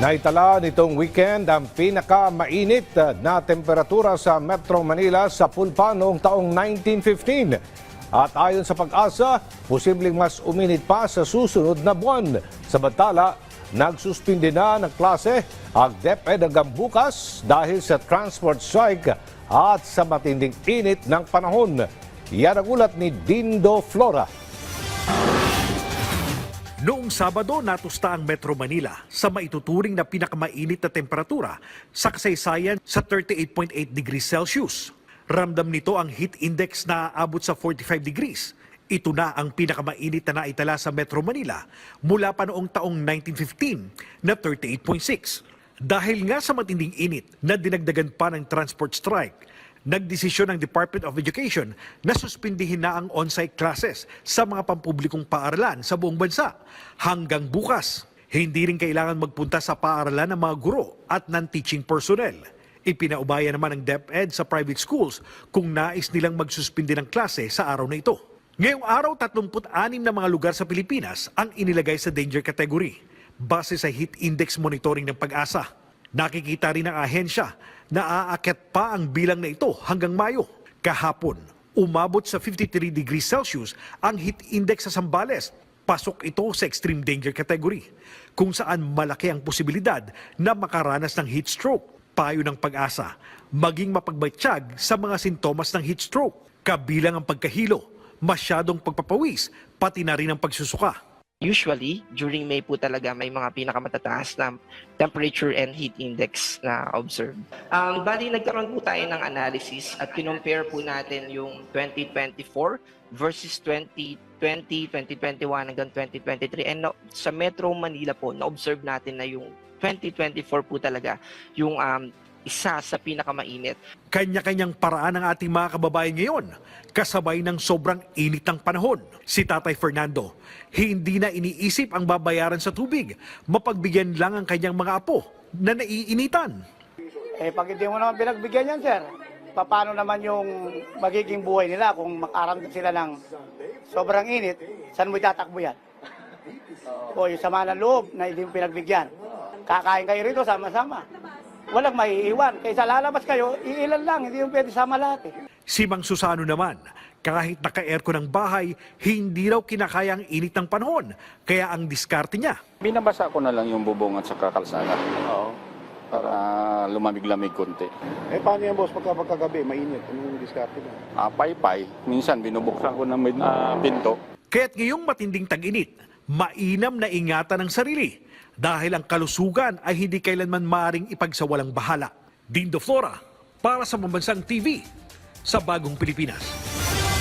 Naitala nitong weekend ang pinakamainit na temperatura sa Metro Manila sa Pulpa noong taong 1915. At ayon sa pag-asa, posibleng mas uminit pa sa susunod na buwan. Samantala, nagsuspindi na ng klase ang DepEd hanggang bukas dahil sa transport strike at sa matinding init ng panahon. Yan ang ulat ni Dindo Flora. Noong Sabado, natusta ang Metro Manila sa maituturing na pinakamainit na temperatura sa kasaysayan sa 38.8 degrees Celsius. Ramdam nito ang heat index na aabot sa 45 degrees. Ito na ang pinakamainit na naitala sa Metro Manila mula pa noong taong 1915 na 38.6. Dahil nga sa matinding init na dinagdagan pa ng transport strike, nagdesisyon ng Department of Education na suspindihin na ang on-site classes sa mga pampublikong paaralan sa buong bansa hanggang bukas. Hindi rin kailangan magpunta sa paaralan ng mga guro at non-teaching personnel. Ipinaubaya naman ng DepEd sa private schools kung nais nilang magsuspindi ng klase sa araw na ito. Ngayong araw, 36 na mga lugar sa Pilipinas ang inilagay sa danger category base sa heat index monitoring ng pag-asa. Nakikita rin ng ahensya na aakyat pa ang bilang na ito hanggang Mayo. Kahapon, umabot sa 53 degrees Celsius ang heat index sa Zambales. Pasok ito sa extreme danger category, kung saan malaki ang posibilidad na makaranas ng heat stroke. Payo ng pag-asa, maging mapagbatsyag sa mga sintomas ng heat stroke, kabilang ang pagkahilo, masyadong pagpapawis, pati na rin ang pagsusuka. Usually, during May po talaga may mga pinakamatataas na temperature and heat index na observe. Um, bali, nagkaroon po tayo ng analysis at kinompare po natin yung 2024 versus 2020, 2021 hanggang 2023. And no, sa Metro Manila po, na-observe natin na yung 2024 po talaga yung um, isa sa pinakamainit. Kanya-kanyang paraan ng ating mga kababayan ngayon, kasabay ng sobrang init ng panahon. Si Tatay Fernando, hindi na iniisip ang babayaran sa tubig. Mapagbigyan lang ang kanyang mga apo na naiinitan. Eh, pag hindi mo naman pinagbigyan yan, sir, paano naman yung magiging buhay nila kung makaramdam sila ng sobrang init, saan mo itatakbo yan? O yung sama ng loob na hindi mo pinagbigyan. Kakain kayo rito sama-sama. Walang maiiwan. Kaysa lalabas kayo, iilan lang, hindi yung pwede sama lahat eh. Si Mang Susano naman, kahit naka-aircon ang bahay, hindi raw kinakaya ang init ng panahon. Kaya ang diskarte niya, Binabasa ko na lang yung bubong at saka kalsada. Oo. Para lumamig-lamig konti. Eh, paano yan, boss, pagka pagkagabi, mainit? Anong diskarte mo? Ah, paypay. Minsan binubuksan ko ng ah, pinto. kaya't ngayong matinding tag-init, mainam na ingatan ang sarili dahil ang kalusugan ay hindi kailanman maaring ipagsawalang bahala. Dindo Flora, para sa Mambansang TV, sa Bagong Pilipinas.